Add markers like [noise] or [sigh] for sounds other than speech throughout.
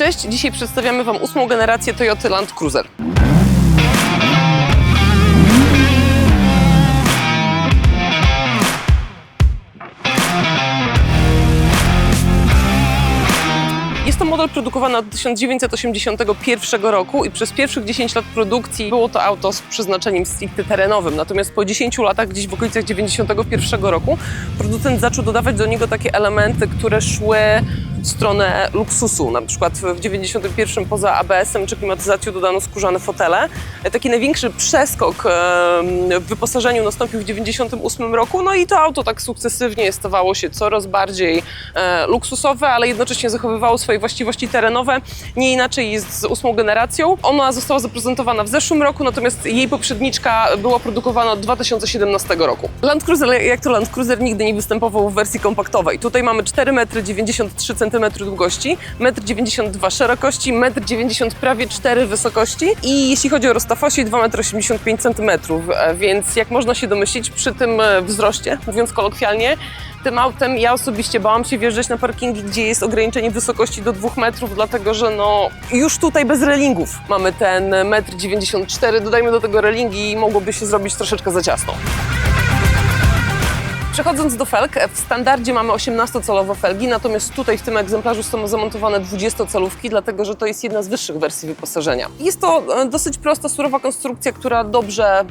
Cześć, dzisiaj przedstawiamy Wam ósmą generację Toyota Land Cruiser. Jest to model produkowany od 1981 roku i przez pierwszych 10 lat produkcji było to auto z przeznaczeniem stricte terenowym. Natomiast po 10 latach, gdzieś w okolicach 91 roku, producent zaczął dodawać do niego takie elementy, które szły stronę luksusu. Na przykład w 91 poza ABS-em czy klimatyzacją dodano skórzane fotele. Taki największy przeskok w wyposażeniu nastąpił w 98 roku, no i to auto tak sukcesywnie stawało się coraz bardziej e, luksusowe, ale jednocześnie zachowywało swoje właściwości terenowe. Nie inaczej jest z ósmą generacją. Ona została zaprezentowana w zeszłym roku, natomiast jej poprzedniczka była produkowana od 2017 roku. Land Cruiser, jak to Land Cruiser, nigdy nie występował w wersji kompaktowej. Tutaj mamy 4,93 m długości, 1,92 m szerokości, 1,90 m prawie 4 wysokości i jeśli chodzi o rozstaw osi 2,85 m, więc jak można się domyślić, przy tym e, wzroście, mówiąc kolokwialnie, tym autem ja osobiście bałam się wjeżdżać na parkingi, gdzie jest ograniczenie wysokości do 2 metrów, dlatego że no już tutaj bez relingów mamy ten 1,94 m, dodajmy do tego relingi i mogłoby się zrobić troszeczkę za ciasno. Przechodząc do felg, w standardzie mamy 18-calowe felgi, natomiast tutaj w tym egzemplarzu są zamontowane 20-calówki, dlatego że to jest jedna z wyższych wersji wyposażenia. Jest to e, dosyć prosta, surowa konstrukcja, która dobrze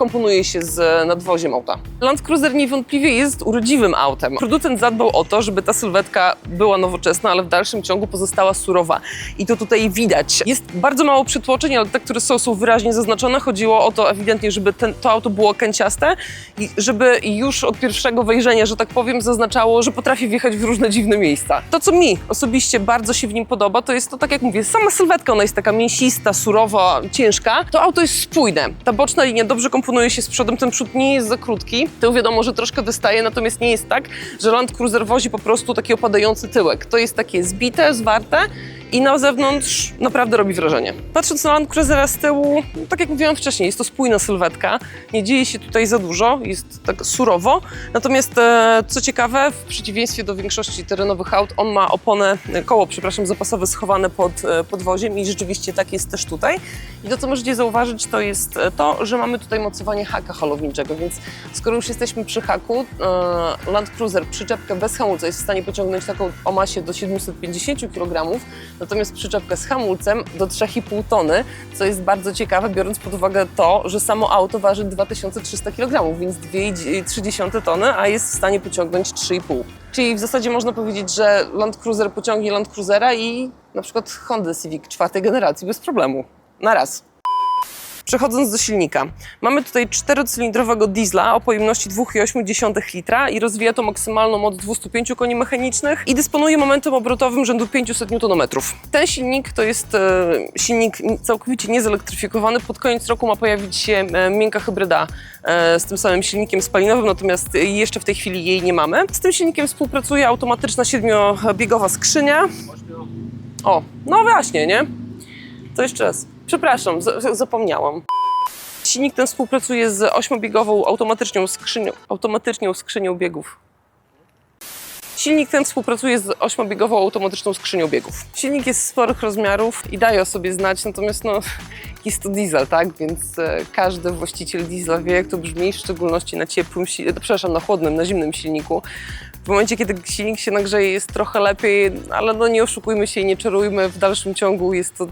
komponuje się z nadwoziem auta. Land Cruiser niewątpliwie jest urodziwym autem. Producent zadbał o to, żeby ta sylwetka była nowoczesna, ale w dalszym ciągu pozostała surowa. I to tutaj widać. Jest bardzo mało przytłoczeń, ale te, które są, są wyraźnie zaznaczone. Chodziło o to ewidentnie, żeby ten, to auto było kęciaste i żeby już od pierwszego wejrzenia, że tak powiem, zaznaczało, że potrafi wjechać w różne dziwne miejsca. To, co mi osobiście bardzo się w nim podoba, to jest to, tak jak mówię, sama sylwetka, ona jest taka mięsista, surowa, ciężka. To auto jest spójne. Ta boczna linia dobrze komponuje się z przodem, ten przód nie jest za krótki. Tył wiadomo, że troszkę wystaje, natomiast nie jest tak, że Land Cruiser wozi po prostu taki opadający tyłek. To jest takie zbite, zwarte i na zewnątrz naprawdę robi wrażenie. Patrząc na Land Cruisera z tyłu, no, tak jak mówiłam wcześniej, jest to spójna sylwetka, nie dzieje się tutaj za dużo, jest tak surowo. Natomiast e, co ciekawe, w przeciwieństwie do większości terenowych aut, on ma oponę, e, koło, przepraszam, zapasowe schowane pod e, podwoziem i rzeczywiście tak jest też tutaj. I to, co możecie zauważyć, to jest to, że mamy tutaj mocowanie haka holowniczego, więc skoro już jesteśmy przy haku, Land Cruiser przyczepkę bez hamulca jest w stanie pociągnąć taką o masie do 750 kg, natomiast przyczepkę z hamulcem do 3,5 tony, co jest bardzo ciekawe, biorąc pod uwagę to, że samo auto waży 2300 kg, więc 2,3 tony, a jest w stanie pociągnąć 3,5. Czyli w zasadzie można powiedzieć, że Land Cruiser pociągnie Land Cruisera i na przykład Honda Civic czwartej generacji bez problemu. Na raz. Przechodząc do silnika, mamy tutaj czterocylindrowego diesla o pojemności 2,8 litra i rozwija to maksymalną moc 205 koni mechanicznych i dysponuje momentem obrotowym rzędu 500 Nm. Ten silnik to jest e, silnik całkowicie niezelektryfikowany. Pod koniec roku ma pojawić się e, miękka hybryda e, z tym samym silnikiem spalinowym, natomiast jeszcze w tej chwili jej nie mamy. Z tym silnikiem współpracuje automatyczna siedmiobiegowa skrzynia. O, no właśnie, nie? To jeszcze raz. Przepraszam, zapomniałam. Silnik ten współpracuje z ośmiobiegową automatyczną skrzynią, automatyczną skrzynią biegów. Silnik ten współpracuje z ośmiobiegową automatyczną skrzynią biegów. Silnik jest sporych rozmiarów i daje o sobie znać, natomiast no, [laughs] jest to diesel, tak? Więc e, każdy właściciel diesla wie, jak to brzmi, w szczególności na ciepłym, przepraszam, na chłodnym, na zimnym silniku. W momencie, kiedy silnik się nagrzeje, jest trochę lepiej, ale no nie oszukujmy się i nie czarujmy, w dalszym ciągu jest to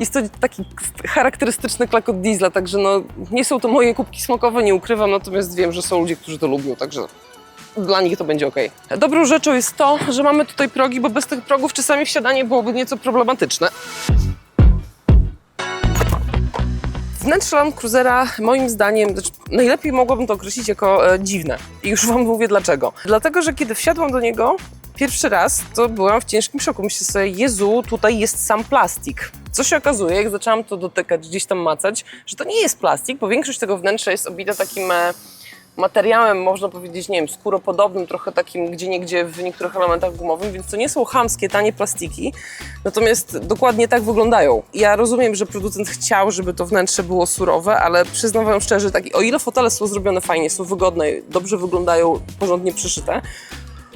jest to taki charakterystyczny klakot diesla, także no, nie są to moje kubki smokowe, nie ukrywam, natomiast wiem, że są ludzie, którzy to lubią, także dla nich to będzie ok. Dobrą rzeczą jest to, że mamy tutaj progi, bo bez tych progów czasami wsiadanie byłoby nieco problematyczne. Wnętrze Land Cruisera moim zdaniem, znaczy najlepiej mogłabym to określić jako e, dziwne. I już Wam mówię dlaczego. Dlatego, że kiedy wsiadłam do niego pierwszy raz, to byłam w ciężkim szoku. Myślę sobie, Jezu, tutaj jest sam plastik. Co się okazuje, jak zaczęłam to dotykać, gdzieś tam macać, że to nie jest plastik, bo większość tego wnętrza jest obita takim e, materiałem, można powiedzieć, nie wiem, skóropodobnym, trochę takim gdzie niegdzie w niektórych elementach gumowym, więc to nie są chamskie, tanie plastiki, natomiast dokładnie tak wyglądają. Ja rozumiem, że producent chciał, żeby to wnętrze było surowe, ale przyznam wam szczerze, tak, o ile fotele są zrobione fajnie, są wygodne, dobrze wyglądają, porządnie przyszyte,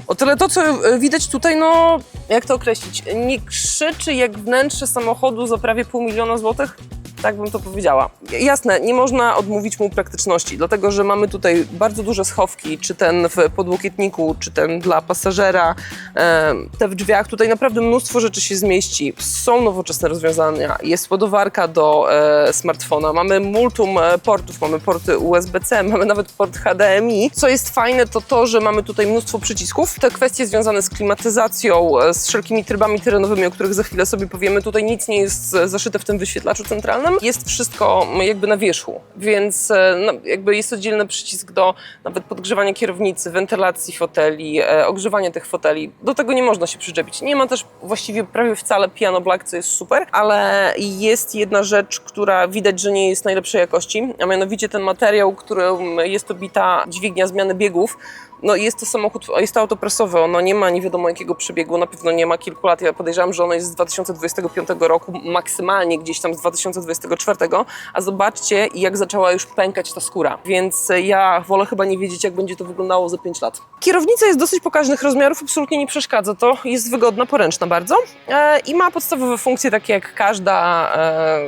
O tyle to, co e, widać tutaj, no jak to określić, nie krzyczy jak wnętrze samochodu za prawie pół miliona złotych? Tak bym to powiedziała. Jasne, nie można odmówić mu praktyczności, dlatego że mamy tutaj bardzo duże schowki, czy ten w podłokietniku, czy ten dla pasażera, e, te w drzwiach. Tutaj naprawdę mnóstwo rzeczy się zmieści. Są nowoczesne rozwiązania. Jest ładowarka do e, smartfona, mamy multum e, portów, mamy porty USB-C, [laughs] mamy nawet port HDMI. Co jest fajne, to to, że mamy tutaj mnóstwo przycisków. Te kwestie związane z klimatyzacją, z wszelkimi trybami terenowymi, o których za chwilę sobie powiemy, tutaj nic nie jest zaszyte w tym wyświetlaczu centralnym. Jest wszystko jakby na wierzchu, więc e, no, jakby jest oddzielny przycisk do nawet podgrzewania kierownicy, wentylacji foteli, e, ogrzewania tych foteli. Do tego nie można się przyczepić. Nie ma też właściwie prawie wcale piano black, co jest super, ale jest jedna rzecz, która widać, że nie jest najlepszej jakości, a mianowicie ten materiał, którym jest obita dźwignia zmiany biegów, no jest to samochód, jest to auto prasowe, ono nie ma nie wiadomo jakiego przebiegu, na pewno nie ma kilku lat. Ja podejrzewam, że ono jest z 2025 roku, maksymalnie gdzieś tam z 2024, a zobaczcie jak zaczęła już pękać ta skóra. Więc ja wolę chyba nie wiedzieć, jak będzie to wyglądało za 5 lat. Kierownica jest dosyć pokaźnych rozmiarów, absolutnie nie przeszkadza to. Jest wygodna, poręczna bardzo e, i ma podstawowe funkcje takie jak każda e,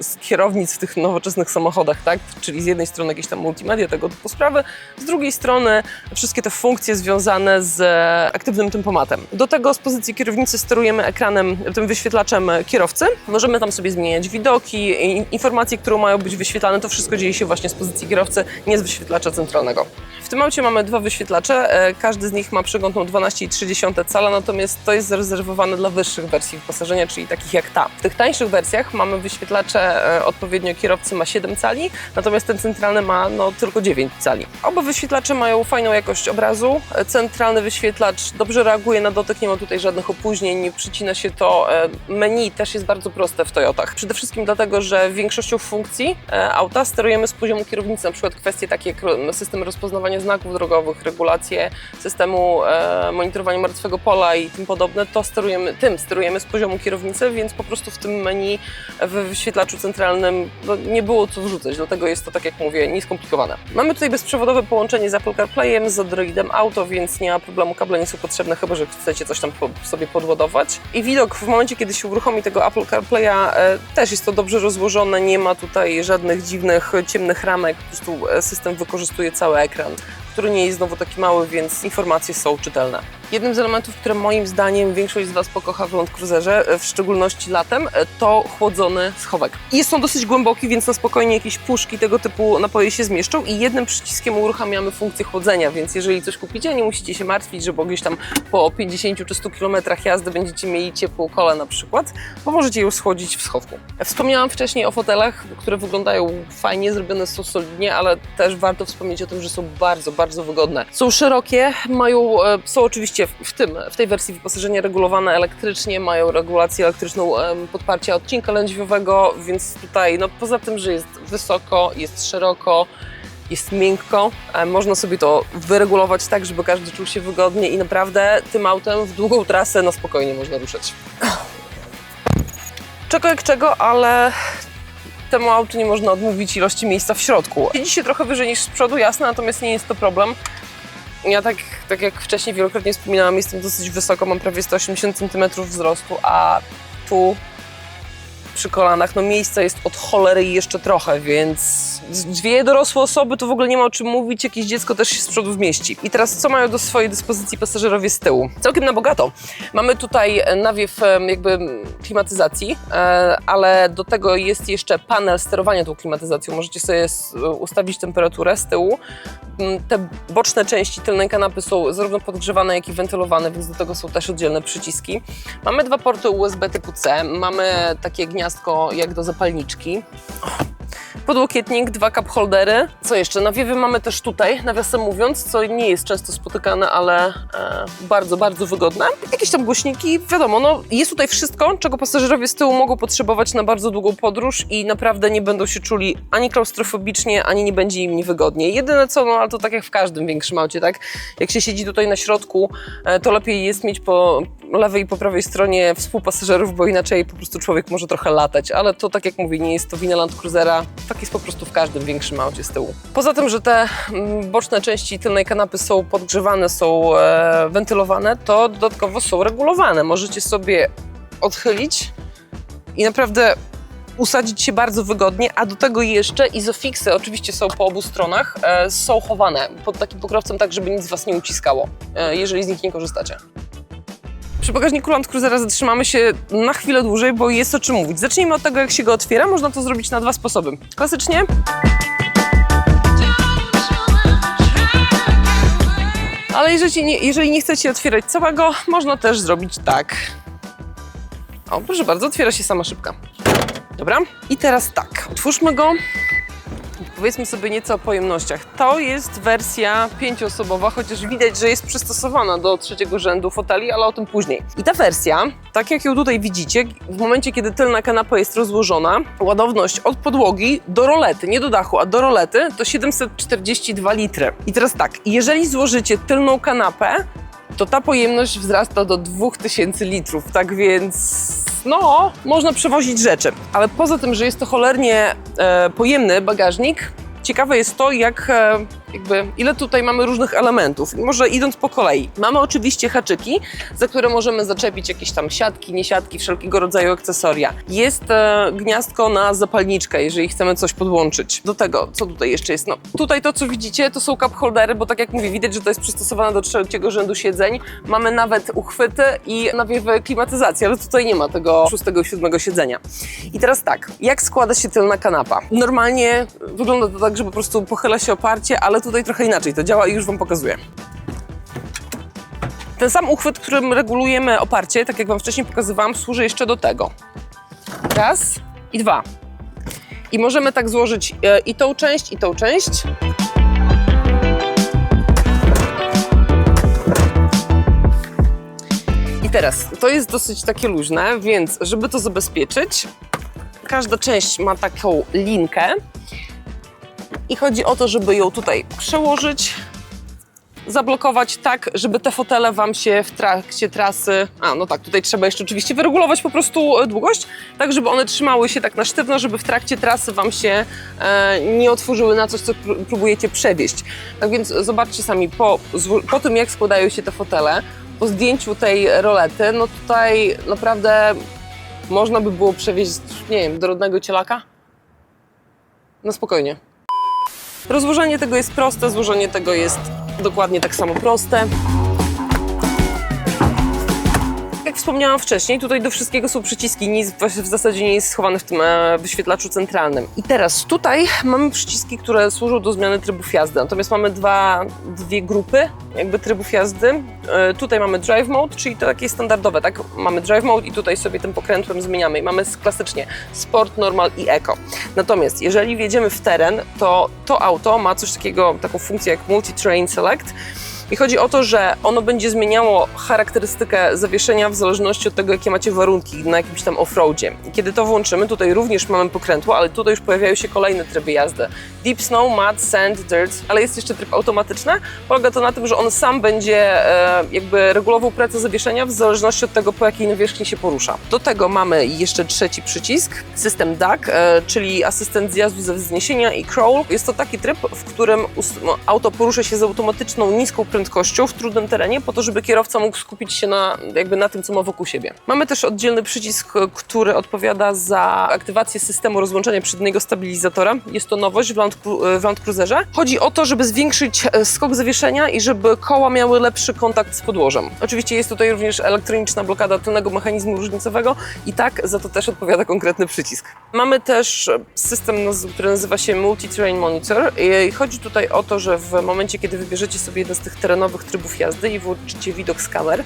z kierownic w tych nowoczesnych samochodach, tak? Czyli z jednej strony jakieś tam multimedia, tego typu sprawy, z drugiej strony wszystkie te funkcje związane z e, aktywnym tempomatem. Do tego z pozycji kierownicy sterujemy ekranem, tym wyświetlaczem kierowcy. Możemy tam sobie zmieniać widoki, informacje, które mają być wyświetlane. To wszystko dzieje się właśnie z pozycji kierowcy, nie z wyświetlacza centralnego. W tym aucie mamy dwa wyświetlacze. e, Każdy z nich ma przeglądną 12,3 cala, natomiast to jest zarezerwowane dla wyższych wersji wyposażenia, czyli takich jak ta. W tych tańszych wersjach mamy wyświetlacze e, odpowiednio kierowcy ma 7 cali, natomiast ten centralny ma no, tylko 9 cali. Oba wyświetlacze mają fajną jakość obrazu. E, Centralny wyświetlacz dobrze reaguje na dotyk, nie ma tutaj żadnych opóźnień, nie przycina się to. E, Menu też jest bardzo proste w Toyotach. Przede wszystkim dlatego, że większością funkcji e, auta sterujemy z poziomu kierownicy, na przykład kwestie takie jak system rozpoznawania znaków drogowych, regulacje systemu e, monitorowania martwego pola i tym podobne, to sterujemy, tym sterujemy z poziomu kierownicy, więc po prostu w tym menu w wyświetlaczu centralnym no, nie było co wrzucać, dlatego jest to, tak jak mówię, nieskomplikowane. Mamy tutaj bezprzewodowe połączenie z Apple CarPlayem, z Androidem Auto, więc nie ma problemu, kable nie są potrzebne, chyba że chcecie coś tam po, sobie podładować. I widok w momencie, kiedy się uruchomi tego Apple CarPlaya, e, też jest to dobrze rozłożone, nie ma tutaj żadnych dziwnych, ciemnych ramek, po prostu e, system wykorzystuje cały ekran który nie jest znowu taki mały, więc informacje są czytelne. Jednym z elementów, które moim zdaniem większość z Was pokocha w Land Cruiserze, e, w szczególności latem, e, to chłodzony schowek. Jest on dosyć głęboki, więc na spokojnie jakieś puszki tego typu napoje się zmieszczą i jednym przyciskiem uruchamiamy funkcję chłodzenia, więc jeżeli coś kupicie, nie musicie się martwić, że bo gdzieś tam po 50 czy 100 kilometrach jazdy będziecie mieli ciepłą kolę na przykład, bo możecie ją schłodzić w schowku. Wspomniałam wcześniej o fotelach, które wyglądają fajnie, zrobione są solidnie, ale też warto wspomnieć o tym, że są bardzo, bardzo wygodne. Są szerokie, mają, e, są oczywiście w tym, w tej wersji wyposażenia regulowane elektrycznie, mają regulację elektryczną podparcia odcinka lędźwiowego, więc tutaj, no poza tym, że jest wysoko, jest szeroko, jest miękko, e, można sobie to wyregulować tak, żeby każdy czuł się wygodnie i naprawdę tym autem w długą trasę na spokojnie można ruszać. Czego jak czego, ale temu autu nie można odmówić ilości miejsca w środku. Siedzi się trochę wyżej niż z przodu, jasne, natomiast nie jest to problem. Ja tak, tak jak wcześniej wielokrotnie wspominałam, jestem dosyć wysoko, mam prawie 180 cm wzrostu, a tu przy kolanach, no miejsca jest od cholery jeszcze trochę, więc dwie dorosłe osoby to w ogóle nie ma o czym mówić, jakieś dziecko też się z przodu zmieści. I teraz co mają do swojej dyspozycji pasażerowie z tyłu? Całkiem na bogato. Mamy tutaj e, nawiew em, jakby klimatyzacji, e, ale do tego jest jeszcze panel sterowania tą klimatyzacją. Możecie sobie ustawić temperaturę z tyłu. Mm, Te boczne części tylnej kanapy są zarówno podgrzewane, jak i wentylowane, więc do tego są też oddzielne przyciski. Mamy dwa porty USB typu C, mamy takie gniazdko jak do zapalniczki. Podłokietnik, dwa cup holdery. Co jeszcze? Nawiewy mamy też tutaj, nawiasem mówiąc, co nie jest często spotykane, ale e, bardzo, bardzo wygodne. Jakieś tam głośniki, wiadomo, no jest tutaj wszystko, czego pasażerowie z tyłu mogą potrzebować na bardzo długą podróż i naprawdę nie będą się czuli ani klaustrofobicznie, ani nie będzie im niewygodnie. Jedyne co, no ale to tak jak w każdym większym aucie, tak? Jak się siedzi tutaj na środku, e, to lepiej jest mieć po, lewej i po prawej stronie współpasażerów, bo inaczej po prostu człowiek może trochę latać, ale to tak jak mówię, nie jest to wina Land Cruisera, tak jest po prostu w każdym większym aucie z tyłu. Poza tym, że te mm, boczne części tylnej kanapy są podgrzewane, są e, wentylowane, to dodatkowo są regulowane. Możecie sobie odchylić i naprawdę usadzić się bardzo wygodnie, a do tego jeszcze izofiksy, oczywiście są po obu stronach, e, są chowane pod takim pokrowcem tak, żeby nic Was nie uciskało, e, jeżeli z nich nie korzystacie. Przy bagażniku Land Cruisera zatrzymamy się na chwilę dłużej, bo jest o czym mówić. Zacznijmy od tego, jak się go otwiera. Można to zrobić na dwa sposoby. Klasycznie Ale jeżeli nie, jeżeli nie chcecie otwierać całego, można też zrobić tak. O, proszę bardzo, otwiera się sama szybka. Dobra, i teraz tak, otwórzmy go. Powiedzmy sobie nieco o pojemnościach. To jest wersja pięcioosobowa, chociaż widać, że jest przystosowana do trzeciego rzędu foteli, ale o tym później. I ta wersja, tak jak ją tutaj widzicie, w momencie, kiedy tylna kanapa jest rozłożona, ładowność od podłogi do rolety, nie do dachu, a do rolety, to 742 litry. I teraz tak, jeżeli złożycie tylną kanapę, to ta pojemność wzrasta do 2000 litrów, tak więc no, można przewozić rzeczy. Ale poza tym, że jest to cholernie e, pojemny bagażnik, ciekawe jest to, jak e, jakby, ile tutaj mamy różnych elementów. Może idąc po kolei. Mamy oczywiście haczyki, za które możemy zaczepić jakieś tam siatki, niesiatki, wszelkiego rodzaju akcesoria. Jest e, gniazdko na zapalniczkę, jeżeli chcemy coś podłączyć. Do tego, co tutaj jeszcze jest? No, tutaj to, co widzicie, to są cup holdery, bo tak jak mówię, widać, że to jest przystosowane do trzeciego rzędu siedzeń. Mamy nawet uchwyty i nawiewy klimatyzacji, ale tutaj nie ma tego szóstego i siódmego siedzenia. I teraz tak, jak składa się tylna kanapa? Normalnie wygląda to tak, że po prostu pochyla się oparcie, ale tutaj trochę inaczej to działa i już Wam pokazuję. Ten sam uchwyt, którym regulujemy oparcie, tak jak Wam wcześniej pokazywałam, służy jeszcze do tego. Raz i dwa. I możemy tak złożyć e, i tą część, i tą część. I teraz, to jest dosyć takie luźne, więc żeby to zabezpieczyć, każda część ma taką linkę, i chodzi o to, żeby ją tutaj przełożyć, zablokować tak, żeby te fotele Wam się w trakcie trasy... A, no tak, tutaj trzeba jeszcze oczywiście wyregulować po prostu e, długość, tak żeby one trzymały się tak na sztywno, żeby w trakcie trasy Wam się e, nie otworzyły na coś, co pró- próbujecie przewieźć. Tak więc zobaczcie sami, po, po tym jak składają się te fotele, po zdjęciu tej rolety, no tutaj naprawdę można by było przewieźć, nie wiem, dorodnego cielaka? No spokojnie. Rozłożenie tego jest proste, złożenie tego jest dokładnie tak samo proste. Wspomniałam wcześniej, tutaj do wszystkiego są przyciski, nic w zasadzie nie jest schowane w tym e, wyświetlaczu centralnym. I teraz tutaj mamy przyciski, które służą do zmiany trybów jazdy, natomiast mamy dwa, dwie grupy jakby trybów jazdy. E, Tutaj mamy drive mode, czyli to takie standardowe, tak? Mamy drive mode i tutaj sobie tym pokrętłem zmieniamy i mamy klasycznie sport, normal i eco. Natomiast jeżeli wjedziemy w teren, to to auto ma coś takiego, taką funkcję jak multi-terrain select, i chodzi o to, że ono będzie zmieniało charakterystykę zawieszenia w zależności od tego, jakie macie warunki na jakimś tam offroadzie. I kiedy to włączymy, tutaj również mamy pokrętło, ale tutaj już pojawiają się kolejne tryby jazdy. Deep snow, mud, sand, dirt, ale jest jeszcze tryb automatyczny. Polega to na tym, że on sam będzie e, jakby regulował pracę zawieszenia w zależności od tego, po jakiej nawierzchni się porusza. Do tego mamy jeszcze trzeci przycisk, system DAC, e, czyli asystent zjazdu ze wzniesienia i crawl. Jest to taki tryb, w którym no, auto porusza się z automatyczną, niską prędkością w trudnym terenie, po to, żeby kierowca mógł skupić się na, jakby na tym, co ma wokół siebie. Mamy też oddzielny przycisk, który odpowiada za aktywację systemu rozłączenia przedniego stabilizatora. Jest to nowość w Land, w Land Cruiserze. Chodzi o to, żeby zwiększyć e, skok zawieszenia i żeby koła miały lepszy kontakt z podłożem. Oczywiście jest tutaj również elektroniczna blokada tylnego mechanizmu różnicowego i tak za to też odpowiada konkretny przycisk. Mamy też system, który nazywa się Multi-Terrain Monitor i chodzi tutaj o to, że w momencie, kiedy wybierzecie sobie jeden z tych terenowych trybów jazdy i włączycie widok z kamer,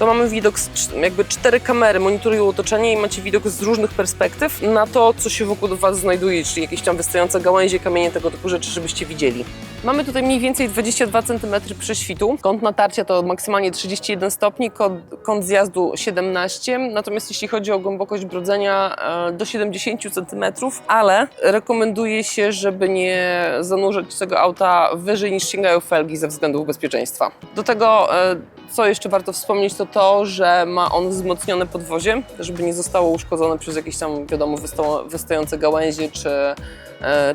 to mamy widok, z, jakby cztery kamery monitorują otoczenie i macie widok z różnych perspektyw na to, co się wokół Was znajduje, czyli jakieś tam wystające gałęzie, kamienie, tego typu rzeczy, żebyście widzieli. Mamy tutaj mniej więcej 22 cm prześwitu. Kąt natarcia to maksymalnie 31 stopni, kąt, kąt zjazdu 17, natomiast jeśli chodzi o głębokość brodzenia e, do 70 cm, ale rekomenduje się, żeby nie zanurzać tego auta wyżej niż sięgają felgi ze względów bezpieczeństwa. Do tego e, co jeszcze warto wspomnieć, to to, że ma on wzmocnione podwozie, żeby nie zostało uszkodzone przez jakieś tam, wiadomo, wysta- wystające gałęzie czy,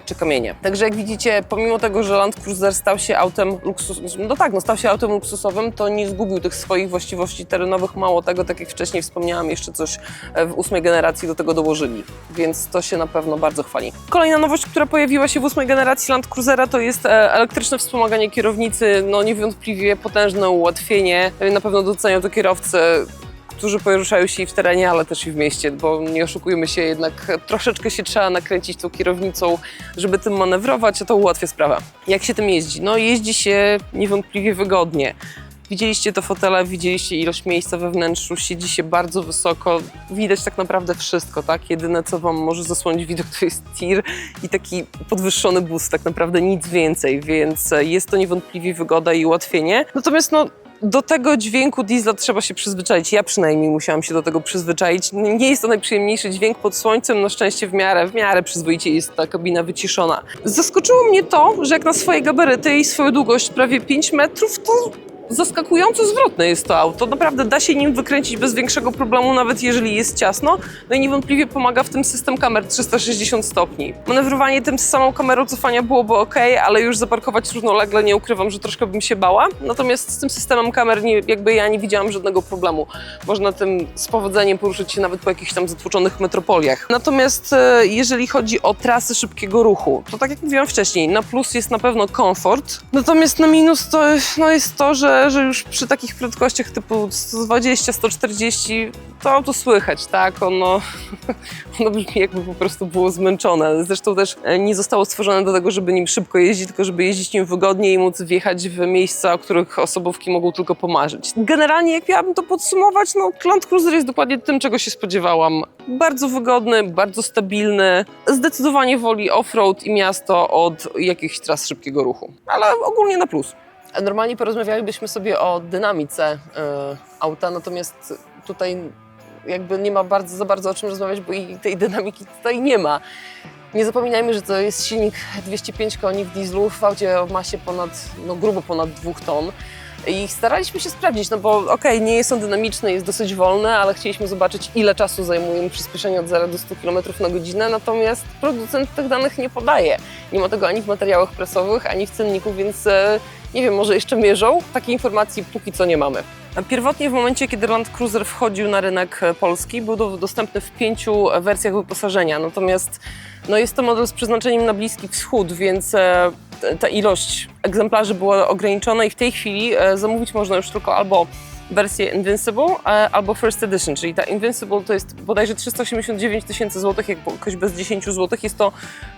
czy kamienie. Także jak widzicie, pomimo tego, że Land Cruiser stał się autem luksusowym, no tak, no stał się autem luksusowym, to nie zgubił tych swoich właściwości terenowych. Mało tego, tak jak wcześniej wspomniałam, jeszcze coś e, w ósmej generacji do tego dołożyli, więc to się na pewno bardzo chwali. Kolejna nowość, która pojawiła się w ósmej generacji Land Cruisera, to jest e, elektryczne wspomaganie kierownicy. No niewątpliwie potężne ułatwienie. Na pewno docenią to kierowcy, którzy poruszają się i w terenie, ale też i w mieście, bo nie oszukujmy się, jednak troszeczkę się trzeba nakręcić tą kierownicą, żeby tym manewrować, a to ułatwia sprawę. Jak się tym jeździ? No jeździ się niewątpliwie wygodnie. Widzieliście to fotele, widzieliście ilość miejsca we wnętrzu, siedzi się bardzo wysoko, widać tak naprawdę wszystko, tak? Jedyne, co wam może zasłonić widok, to jest tir i taki podwyższony bus, tak naprawdę nic więcej, więc jest to niewątpliwie wygoda i ułatwienie. Natomiast no, do tego dźwięku diesla trzeba się przyzwyczaić. Ja przynajmniej musiałam się do tego przyzwyczaić. Nie jest to najprzyjemniejszy dźwięk pod słońcem, na szczęście w miarę, w miarę przyzwoicie jest ta kabina wyciszona. Zaskoczyło mnie to, że jak na swoje gabaryty i swoją długość prawie 5 metrów, to zaskakująco zwrotne jest to auto. Naprawdę da się nim wykręcić bez większego problemu, nawet jeżeli jest ciasno. No i niewątpliwie pomaga w tym system kamer 360 stopni. Manewrowanie tym z samą kamerą cofania byłoby ok, ale już zaparkować równolegle nie ukrywam, że troszkę bym się bała. Natomiast z tym systemem kamer nie, jakby ja nie widziałam żadnego problemu. Można tym z powodzeniem poruszyć się nawet po jakichś tam zatłoczonych metropoliach. Natomiast e, jeżeli chodzi o trasy szybkiego ruchu, to tak jak mówiłam wcześniej, na plus jest na pewno komfort, natomiast na minus to no jest to, że, że już przy takich prędkościach typu 120, 140 to auto słychać, tak? Ono, [laughs] ono brzmi jakby po prostu było zmęczone. Zresztą też e, nie zostało stworzone do tego, żeby nim szybko jeździć, tylko żeby jeździć nim wygodnie i móc wjechać w miejsca, o których osobówki mogą tylko pomarzyć. Generalnie, jak miałabym to podsumować, no Land Cruiser jest dokładnie tym, czego się spodziewałam. Bardzo wygodny, bardzo stabilny, zdecydowanie woli off-road i miasto od jakichś tras szybkiego ruchu, ale ogólnie na plus. Normalnie porozmawialibyśmy sobie o dynamice y, auta, natomiast tutaj jakby nie ma bardzo, za bardzo o czym rozmawiać, bo i tej dynamiki tutaj nie ma. Nie zapominajmy, że to jest silnik 205 koni w dieslu w aucie o masie ponad, no grubo ponad 2 ton. I staraliśmy się sprawdzić, no bo okej, nie jest on dynamiczny, jest dosyć wolny, ale chcieliśmy zobaczyć, ile czasu zajmuje mu przyspieszenie od 0 do 100 km na godzinę, natomiast producent tych danych nie podaje. Nie ma tego ani w materiałach prasowych, ani w cenniku, więc e, nie wiem, może jeszcze mierzą. Takiej informacji póki co nie mamy. Pierwotnie w momencie, kiedy Land Cruiser wchodził na rynek e, polski, był do, dostępny w pięciu wersjach wyposażenia, natomiast no jest to model z przeznaczeniem na Bliski Wschód, więc e, ta ilość egzemplarzy była ograniczona i w tej chwili e, zamówić można już tylko albo wersję Invincible e, albo First Edition, czyli ta Invincible to jest bodajże 389 tysięcy złotych, jak jakoś bez 10 złotych. Jest to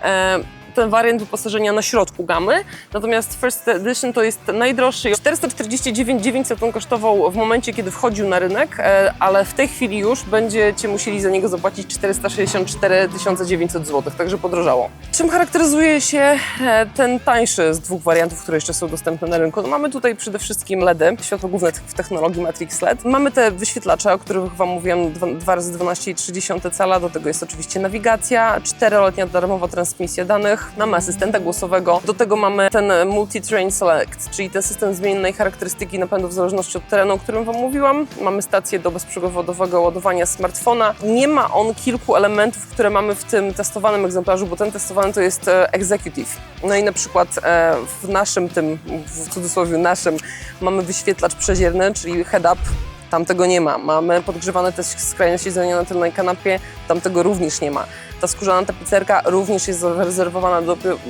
e, ten wariant wyposażenia na środku gamy, natomiast First Edition to jest najdroższy. 449 900 on kosztował w momencie, kiedy wchodził na rynek, e, ale w tej chwili już będziecie musieli za niego zapłacić 464 900 zł, także podrożało. Czym charakteryzuje się e, ten tańszy z dwóch wariantów, które jeszcze są dostępne na rynku? No mamy tutaj przede wszystkim LEDy, światło główne w technologii Matrix LED. Mamy te wyświetlacze, o których Wam mówiłam, 2 razy 12,3 cala, do tego jest oczywiście nawigacja, czteroletnia darmowa transmisja danych, mamy asystenta głosowego, do tego mamy ten Multi-Train Select, czyli ten system zmiennej charakterystyki napędu w zależności od terenu, o którym Wam mówiłam. Mamy stację do bezprzewodowego ładowania smartfona. Nie ma on kilku elementów, które mamy w tym testowanym egzemplarzu, bo ten testowany to jest e, Executive. No i na przykład e, w naszym tym, w cudzysłowie naszym, mamy wyświetlacz przezierny, czyli head-up, tam tego nie ma. Mamy podgrzewane też skrajne siedzenie na tylnej kanapie, tam tego również nie ma. Ta skórzana tapicerka również jest zarezerwowana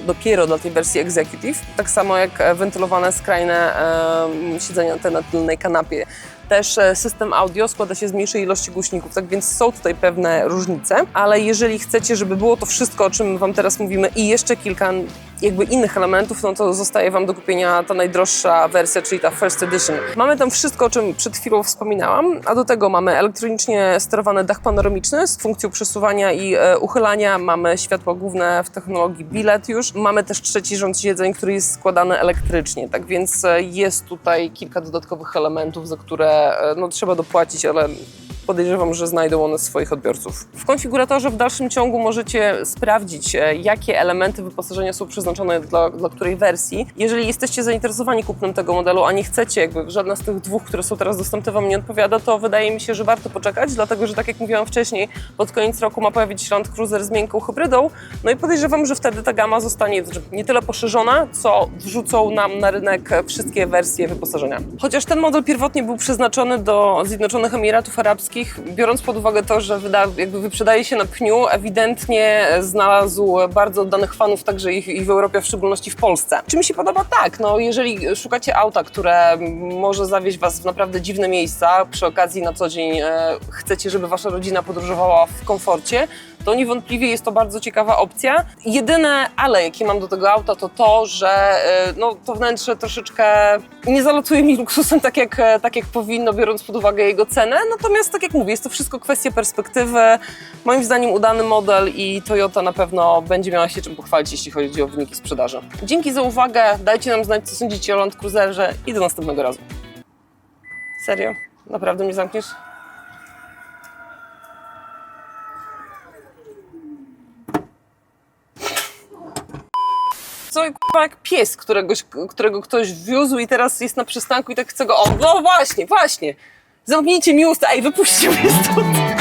dopiero, dla tej wersji Executive, tak samo jak e, wentylowane skrajne e, siedzenia na tylnej kanapie. Też e, system audio składa się z mniejszej ilości głośników, tak więc są tutaj pewne różnice, ale jeżeli chcecie, żeby było to wszystko, o czym Wam teraz mówimy i jeszcze kilka jakby innych elementów, no to zostaje Wam do kupienia ta najdroższa wersja, czyli ta First Edition. Mamy tam wszystko, o czym przed chwilą wspominałam, a do tego mamy elektronicznie sterowany dach panoramiczny z funkcją przesuwania i e, uchylania, mamy światło główne w technologii bilet już, mamy też trzeci rząd siedzeń, który jest składany elektrycznie, tak więc e, jest tutaj kilka dodatkowych elementów, za które no, trzeba dopłacić, ale podejrzewam, że znajdą one swoich odbiorców. W konfiguratorze w dalszym ciągu możecie sprawdzić, e, jakie elementy wyposażenia są przeznaczone dla, dla której wersji. Jeżeli jesteście zainteresowani kupnem tego modelu, a nie chcecie, jakby żadna z tych dwóch, które są teraz dostępne Wam nie odpowiada, to wydaje mi się, że warto poczekać, dlatego że tak jak mówiłam wcześniej, pod koniec roku ma pojawić się Land Cruiser z miękką hybrydą, no i podejrzewam, że wtedy ta gama zostanie nie tyle poszerzona, co wrzucą nam na rynek wszystkie wersje wyposażenia. Chociaż ten model pierwotnie był przeznaczony do Zjednoczonych Emiratów Arabskich, biorąc pod uwagę to, że wyda, jakby wyprzedaje się na pniu, ewidentnie znalazł bardzo oddanych fanów także i, i w Europie, w szczególności w Polsce. Czy mi się podoba? Tak, no jeżeli szukacie auta, które może zawieźć Was w naprawdę dziwne miejsca, przy okazji na co dzień e, chcecie, żeby Wasza rodzina podróżowała w komforcie, to niewątpliwie jest to bardzo ciekawa opcja. Jedyne ale, jakie mam do tego auta, to to, że e, no, to wnętrze troszeczkę nie zalatuje mi luksusem tak jak, e, tak jak powinno, biorąc pod uwagę jego cenę. Natomiast, tak jak mówię, jest to wszystko kwestia perspektywy. Moim zdaniem udany model i Toyota na pewno będzie miała się czym pochwalić, jeśli chodzi o wyniki sprzedaży. Dzięki za uwagę. Dajcie nam znać, co sądzicie o Land Cruiserze i do następnego razu. Serio? Naprawdę mnie zamkniesz? K***a, jak pies, któregoś, którego ktoś wiózł i teraz jest na przystanku i tak chce go... O, no właśnie, właśnie! Zamknijcie mi usta, ej, wypuśćcie mnie stąd!